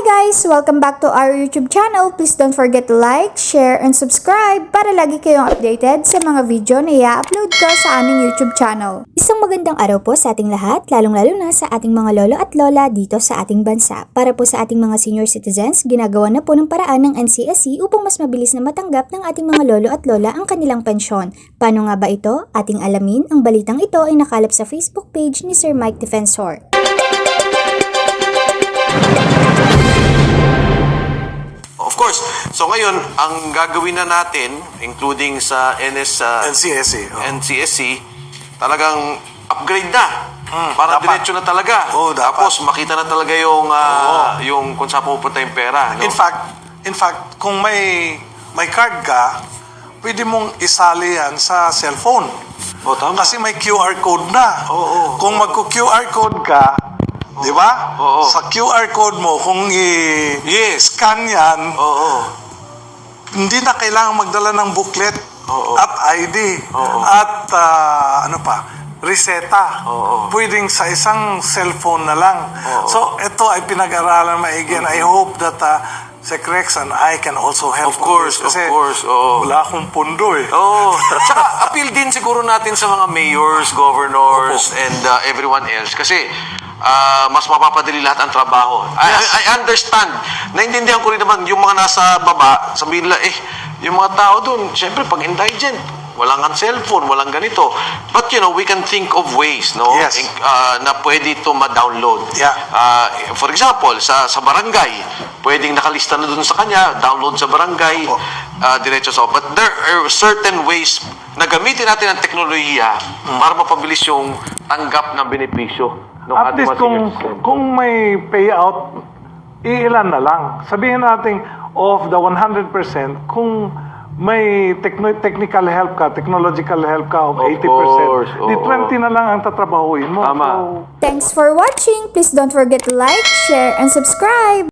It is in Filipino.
guys! Welcome back to our YouTube channel. Please don't forget to like, share, and subscribe para lagi kayong updated sa mga video na i-upload ko sa aming YouTube channel. Isang magandang araw po sa ating lahat, lalong-lalo na sa ating mga lolo at lola dito sa ating bansa. Para po sa ating mga senior citizens, ginagawa na po ng paraan ng NCSC upang mas mabilis na matanggap ng ating mga lolo at lola ang kanilang pensyon. Paano nga ba ito? Ating alamin, ang balitang ito ay nakalap sa Facebook page ni Sir Mike Defensor. Ngayon, ang gagawin na natin, including sa NS, uh, NCSE. oh. NCSC, talagang upgrade na. Para dapat. diretso na talaga. Oo, dapat. Tapos makita na talaga yung, ah, yung kung saan pupunta yung pera. No? In fact, in fact, kung may may card ka, pwede mong isali yan sa cellphone. Oh, tama. Kasi may QR code na. Oo, oo, kung magko-QR code ka, di ba? Oo. Sa QR code mo, kung i-scan yan, Oo. Hindi na kailangan magdala ng booklet Oo. at ID Oo. at ah, ano pa, reseta. Oo. Pwedeng sa isang cellphone na lang. Oo. So, ito ay pinag-aralan maigi and I hope that uh, Sec Rex and I can also help. Of course, this. of course, oo. wala akong pundo eh. Oo. Tsaka appeal din siguro natin sa mga mayors, governors, and uh, everyone else. Kasi ah, mas mapapadali lahat ang trabaho. I, I, I understand. Naintindihan ko rin naman yung mga nasa baba, sabihin nila, eh, yung mga tao doon, syempre, pag indigent, walang ang cellphone, walang ganito. But, you know, we can think of ways, no? Yes. In- ah, na pwede ito ma-download. Yeah. Ah, for example, sa sa barangay, pwedeng nakalista na dun sa kanya, download sa barangay, Opo. Ah, diretso sa... But there are certain ways na gamitin natin ang teknolohiya para mapabilis yung tanggap ng benepisyo ng At ating least mga kung, senior citizen. kung may payout, iilan na lang. Sabihin natin, of the 100%, kung may techno- technical help ka, technological help ka of, Of 80%, course, di oo. 20 na lang ang tatrabahuin mo. Tama. So, Thanks for watching. Please don't forget to like, share, and subscribe.